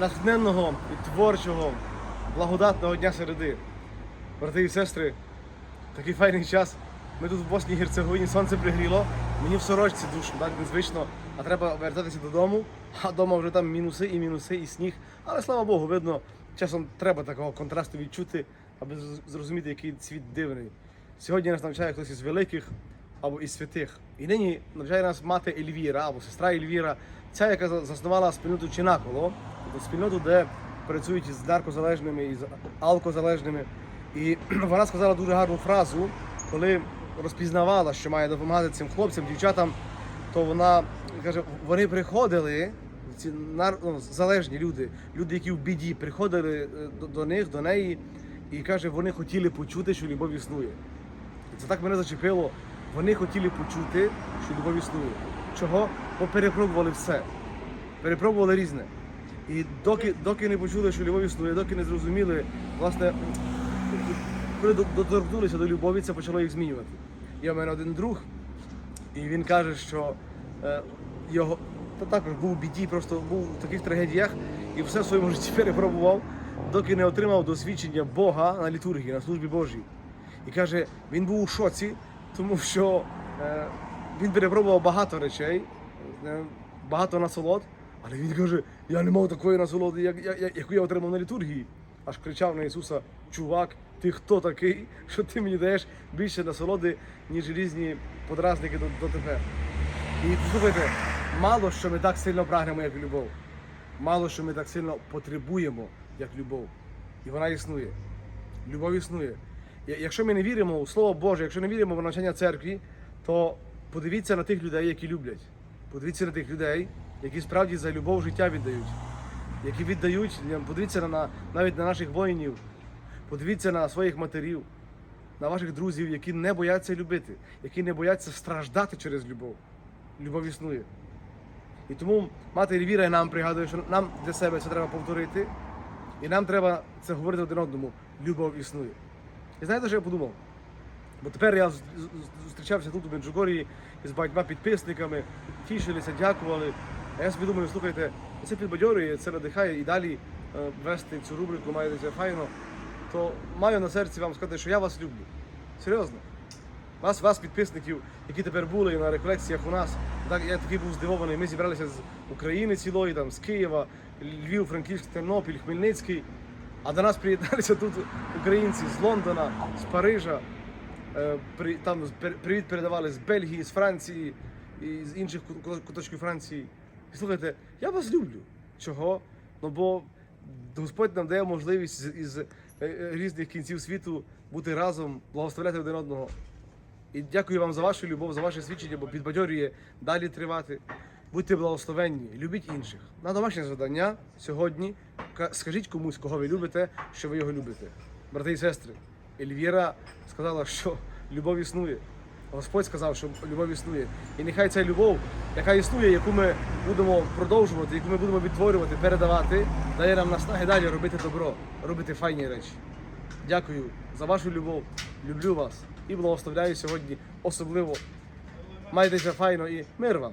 натхненного і творчого, благодатного дня середи. Брати і сестри, такий файний час. Ми тут в Босній Герцеговині сонце пригріло. Мені в сорочці душно, так незвично, а треба вертатися додому. А вдома вже там мінуси і мінуси, і сніг. Але слава Богу, видно, часом треба такого контрасту відчути, аби зрозуміти, який світ дивний. Сьогодні нас навчає хтось із великих або із святих. І нині навчає нас мати Ельвіра або сестра Ельвіра, ця, яка заснувала спільноту Чинаколо, тобто спільноту, де працюють із наркозалежними, із алкозалежними. І вона сказала дуже гарну фразу, коли розпізнавала, що має допомагати цим хлопцям, дівчатам, то вона каже, вони приходили, ці ну, залежні люди, люди, які в біді, приходили е, до, до них, до неї, і каже, вони хотіли почути, що любов існує. І це так мене зачепило. Вони хотіли почути, що любов існує. Чого? Бо перепробували все. Перепробували різне. І доки, доки не почули, що любов існує, доки не зрозуміли, власне, коли доторкнулися до любові, це почало їх змінювати. Є в мене один друг, і він каже, що е, його та також був у біді, просто був в таких трагедіях і все в своєму житті перепробував, доки не отримав досвідчення Бога на літургії, на службі Божій. І каже, він був у шоці, тому що е, він перепробував багато речей, е, багато насолод, але він каже, я не мав такої насолоди, як, як, як- яку я отримав на літургії. Аж кричав на Ісуса, чувак, ти хто такий, що ти мені даєш більше насолоди, ніж різні подразники до, до тебе. І слухайте, мало що ми так сильно прагнемо, як любов. Мало що ми так сильно потребуємо, як любов. І вона існує. Любов існує. Якщо ми не віримо у Слово Боже, якщо не віримо в навчання церкві, то подивіться на тих людей, які люблять. Подивіться на тих людей, які справді за любов життя віддають, які віддають, подивіться на, навіть на наших воїнів, подивіться на своїх матерів, на ваших друзів, які не бояться любити, які не бояться страждати через любов. Любов існує. І тому мати Ельвіра і нам пригадує, що нам для себе це треба повторити, і нам треба це говорити один одному. Любов існує. І знаєте, що я подумав? Бо тепер я зустрічався тут у Меджугорії з багатьма підписниками, тішилися, дякували. А я собі думаю, слухайте, це підбадьорює, це надихає і далі е, вести цю рубрику має це файно. То маю на серці вам сказати, що я вас люблю. Серйозно. Вас, вас, підписників, які тепер були на реколекціях у нас. Так, я такий був здивований. Ми зібралися з України цілої, там, з Києва, Львів, Франківськ, Тернопіль, Хмельницький. А до нас приєдналися тут українці з Лондона, з Парижа. Е, Там привіт передавали з Бельгії, з Франції і з інших кут- кут- куточків Франції. І слухайте, я вас люблю. Чого? Ну бо Господь нам дає можливість із е, е, різних кінців світу бути разом, благословляти один одного. І дякую вам за вашу любов, за ваше свідчення, бо підбадьорює далі тривати. Будьте благословенні, любіть інших. На домашнє завдання сьогодні скажіть комусь, кого ви любите, що ви його любите. Брати і сестри, Ельвіра сказала, що любов існує. Господь сказав, що любов існує. І нехай ця любов, яка існує, яку ми будемо продовжувати, яку ми будемо відтворювати, передавати, дає нам наснаги далі робити добро, робити файні речі. Дякую за вашу любов. Люблю вас і благословляю сьогодні особливо. Майтеся файно і мир вам!